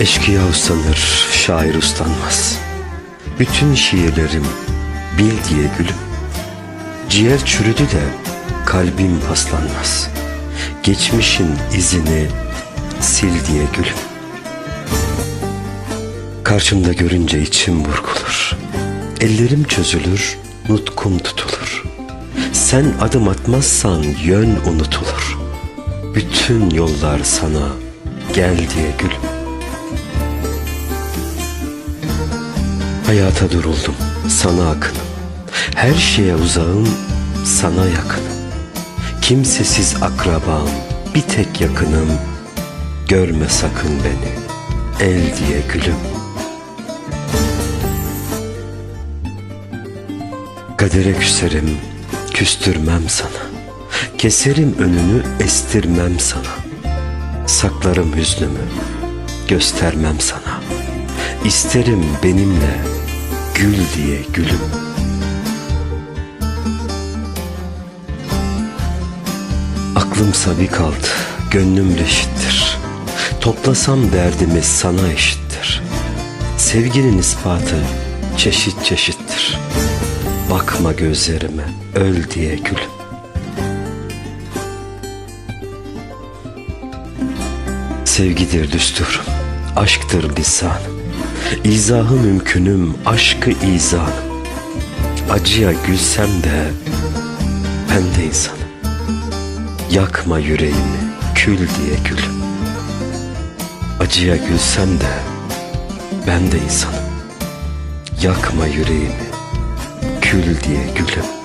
Eşkıya ustanır, şair ustanmaz. Bütün şiirlerim bil diye gülüm. Ciğer çürüdü de kalbim paslanmaz. Geçmişin izini sil diye gülüm. Karşımda görünce içim burkulur. Ellerim çözülür, nutkum tutulur. Sen adım atmazsan yön unutulur. Bütün yollar sana gel diye gülüm. Hayata duruldum, sana akınım. Her şeye uzağım, sana yakınım. Kimsesiz akrabam, bir tek yakınım. Görme sakın beni, el diye gülüm. Kadere küserim, küstürmem sana. Keserim önünü, estirmem sana. Saklarım hüznümü, göstermem sana. İsterim benimle gül diye gülüm. Aklım sabi kaldı, gönlüm reşittir. Toplasam derdimi sana eşittir. Sevginin ispatı çeşit çeşittir. Bakma gözlerime, öl diye gülüm. Sevgidir düsturum, aşktır lisanım. İzahı mümkünüm, aşkı izanım. Acıya gülsem de ben de insanım. Yakma yüreğimi, kül diye gülüm. Acıya gülsem de ben de insanım. Yakma yüreğimi, kül diye gülüm.